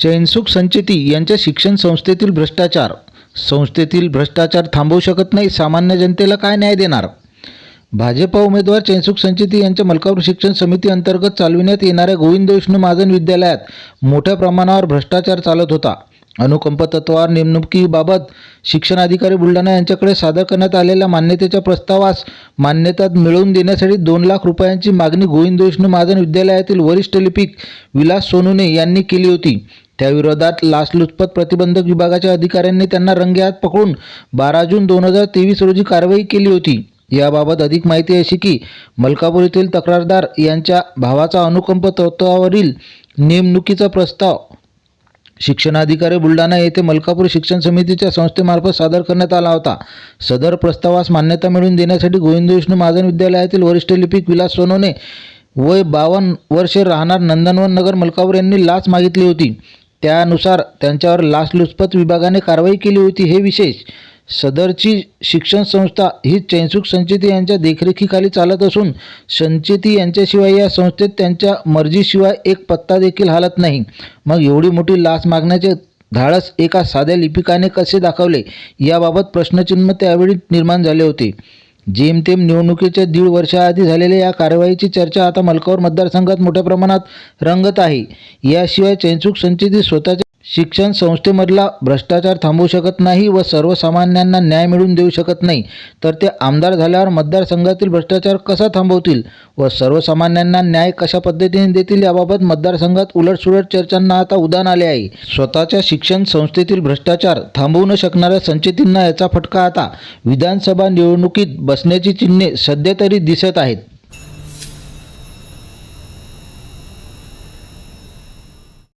चैनसुख संचेती यांच्या शिक्षण संस्थेतील भ्रष्टाचार. संस्थेतील भ्रष्टाचार थांबवू शकत नाही सामान्य जनतेला काय न्याय देणार? भाजपा उमेदवार चैनसुख संचेती यांच्या मलकापूर शिक्षण समिती अंतर्गत चालविण्यात येणाऱ्या गोविंद विष्णू महाजन विद्यालयात मोठ्या प्रमाणावर भ्रष्टाचार चालत होता. अनुकंप तत्वावर नेमणुकीबाबत शिक्षण अधिकारी बुलढाणा यांच्याकडे सादर करण्यात आलेल्या मान्यतेच्या प्रस्तावास मान्यता मिळवून देण्यासाठी दोन लाख रुपयांची मागणी गोविंद विष्णू महाजन विद्यालयातील वरिष्ठ लिपिक विलास सोनुने यांनी केली होती. त्याविरोधात लाचलुचपत प्रतिबंधक विभागाच्या अधिकाऱ्यांनी त्यांना रंगेहात पकडून बारा जून दोन हजार तेवीस रोजी कारवाई केली होती. याबाबत अधिक माहिती अशी की मलकापूर येथील तक्रारदार यांच्या भावाचा अनुकंप तत्वावरील नेमणुकीचा प्रस्ताव शिक्षणाधिकारी बुलढाणा येथे मलकापूर शिक्षण समितीच्या संस्थेमार्फत सादर करण्यात आला होता. सदर प्रस्तावास मान्यता मिळवून देण्यासाठी गोविंद विष्णू महाजन विद्यालयातील वरिष्ठ लिपिक विलास सोनोने वय बावन्न वर्षे राहणार नंदनवन नगर मलकापूर यांनी लाच मागितली होती. त्यानुसार त्यांच्यावर लाचलुचपत विभागाने कारवाई केली होती हे विशेष. सदरची शिक्षण संस्था ही चैनसुख संचेती यांच्या देखरेखीखाली चालत असून संचेती यांच्याशिवाय या संस्थेत त्यांच्या मर्जीशिवाय एक पत्ता देखील हालत नाही. मग एवढी मोठी लाच मागण्याचे धाडस एका साध्या लिपिकाने कसे दाखवले? याबाबत प्रश्नचिन्ह त्यावेळी निर्माण झाले होते. जेमतेम निवडणुकीच्या दीड वर्षाआधी झालेल्या या कारवाईची चर्चा आता मलकावर मतदारसंघात मोठ्या प्रमाणात रंगत आहे. याशिवाय चैनसुख संचिती स्वतःच्या शिक्षण संस्थेमधला भ्रष्टाचार थांबवू शकत नाही व सर्वसामान्यांना न्याय मिळवून देऊ शकत नाही. तर ते आमदार झाल्यावर मतदारसंघातील भ्रष्टाचार कसा थांबवतील व सर्वसामान्यांना न्याय कशा पद्धतीने देतील याबाबत मतदारसंघात उलटसुलट चर्चांना आता उदान आले आहे. स्वतःच्या शिक्षण संस्थेतील भ्रष्टाचार थांबवू न शकणाऱ्या संचेतींना याचा फटका आता विधानसभा निवडणुकीत बसण्याची चिन्हे सध्या तरी दिसत आहेत.